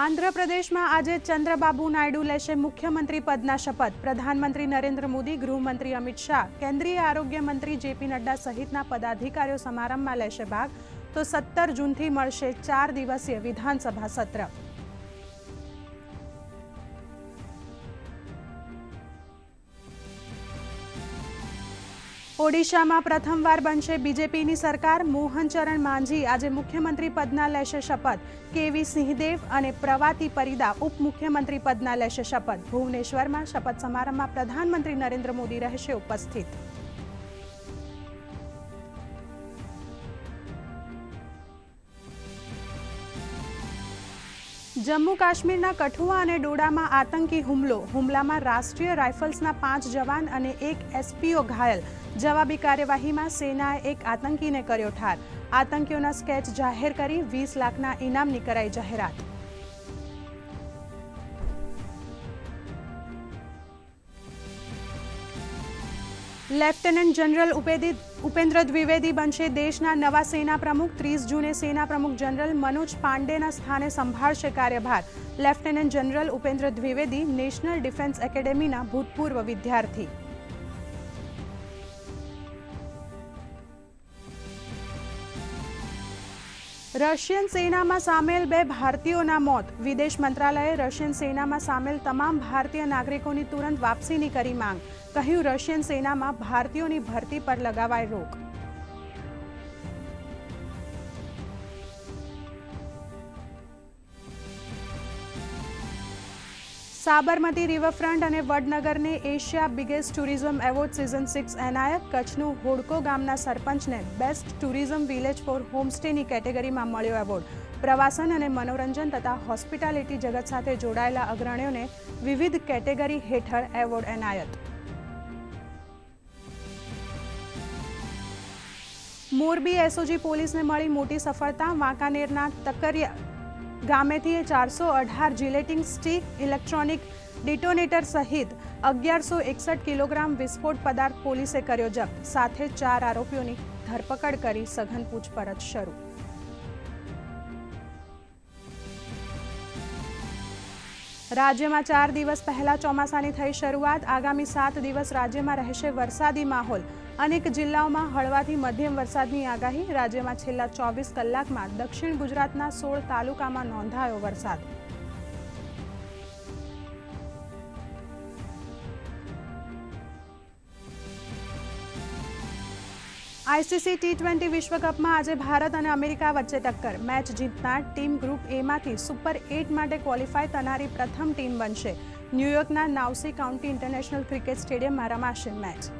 આંધ્રપ્રદેશમાં આજે ચંદ્રબાબુ નાયડુ લેશે મુખ્યમંત્રી પદના શપથ. પ્રધાનમંત્રી નરેન્દ્ર મોદી, ગૃહમંત્રી અમિત શાહ, કેન્દ્રીય આરોગ્ય મંત્રી જેપી નડ્ડા સહિતના પદાધિકારીઓ સમારંભમાં લેશે ભાગ. તો સત્તર જૂનથી મળશે ચાર દિવસીય વિધાનસભા સત્ર. ઓડિશામાં પ્રથમવાર બનશે બીજેપીની સરકાર. મોહન ચરણ માંઝી આજે મુખ્યમંત્રી પદના લેશે શપથ. કેવી સિંહદેવ અને પ્રવાતી પરિદા ઉપમુખ્યમંત્રી પદના લેશે શપથ. ભુવનેશ્વરમાં શપથ સમારંભમાં પ્રધાનમંત્રી નરેન્દ્ર મોદી રહેશે ઉપસ્થિત. જમ્મુ કાશ્મીરના કઠુઆ અને ડોડામાં આતંકી હુમલો. હુમલામાં રાષ્ટ્રીય રાઇફલ્સના પાંચ જવાન અને એક એસપીઓ ઘાયલ. જવાબી કાર્યવાહીમાં સેનાએ એક આતંકીને કર્યો ઠાર. આતંકીઓના સ્કેચ જાહેર કરી વીસ લાખના ઇનામની કરાઈ જાહેરાત. લેફ્ટનન્ટ જનરલ ઉપેદી ઉપેન્દ્ર દ્વિવેદી બનશે દેશના નવા સેના પ્રમુખ. ત્રીસ જૂને સેના પ્રમુખ જનરલ મનોજ પાંડેના સ્થાને સંભાળશે કાર્યભાર. Lieutenant general Upendra Dwivedi national defence એકેડેમીના ભૂતપૂર્વ વિદ્યાર્થી. રશિયન સેનામાં સામેલ બે ભારતીયોના મોત. વિદેશ મંત્રાલયે રશિયન સેનામાં સામેલ તમામ ભારતીય નાગરિકોની તુરંત વાપસીની કરી માંગ. કહ્યું, રશિયન સેનામાં ભારતીયોની ભરતી પર લગાવાય રોક. સાબરમતી રિવરફ્રન્ટ અને વડનગરને Asia biggest tourism award season six એનાયત કચ્છનું હોડકો ગામના સરપંચને બેસ્ટ ટુરિઝમ વિલેજ ફોર હોમસ્ટેની કેટેગરીમાં મળ્યો એવોર્ડ. પ્રવાસન અને મનોરંજન તથા હોસ્પિટાલિટી જગત સાથે જોડાયેલા અગ્રણીઓને વિવિધ કેટેગરી હેઠળ એવોર્ડ એનાયત. મોરબી એસઓજી પોલીસને મળી મોટી સફળતા. વાંકાનેરના તકરિયા ગામેથી ચારસો અઢાર જિલેટિંગ સ્ટીક, ઇલેક્ટ્રોનિક ડિટોનેટર સહિત અગિયારસો એકસઠ કિલોગ્રામ વિસ્ફોટ પદાર્થ પોલીસે કર્યો જપ્ત. સાથે ચાર આરોપીઓની ધરપકડ કરી સઘન પૂછપરછ શરૂ. રાજ્યમાં ચાર દિવસ પહેલા ચોમાસાની થઈ શરૂઆત. આગામી સાત દિવસ રાજ્યમાં રહેશે વરસાદી માહોલ. અનેક જિલ્લાઓમાં હળવાથી મધ્યમ વરસાદની આગાહી. રાજ્યમાં છેલ્લા ચોવીસ કલાકમાં દક્ષિણ ગુજરાતના સોળ તાલુકામાં નોંધાયો વરસાદ. આઈસીસી ટી ટ્વેન્ટી વિશ્વકપમાં આજે ભારત અને અમેરિકા વચ્ચે ટક્કર. મેચ જીતનાર ટીમ ગ્રુપ એમાંથી સુપર એટ માટે ક્વોલિફાય થનારી પ્રથમ ટીમ બનશે. ન્યૂયોર્કના નાવસી કાઉન્ટી ઇન્ટરનેશનલ ક્રિકેટ સ્ટેડિયમમાં રમાશે મેચ.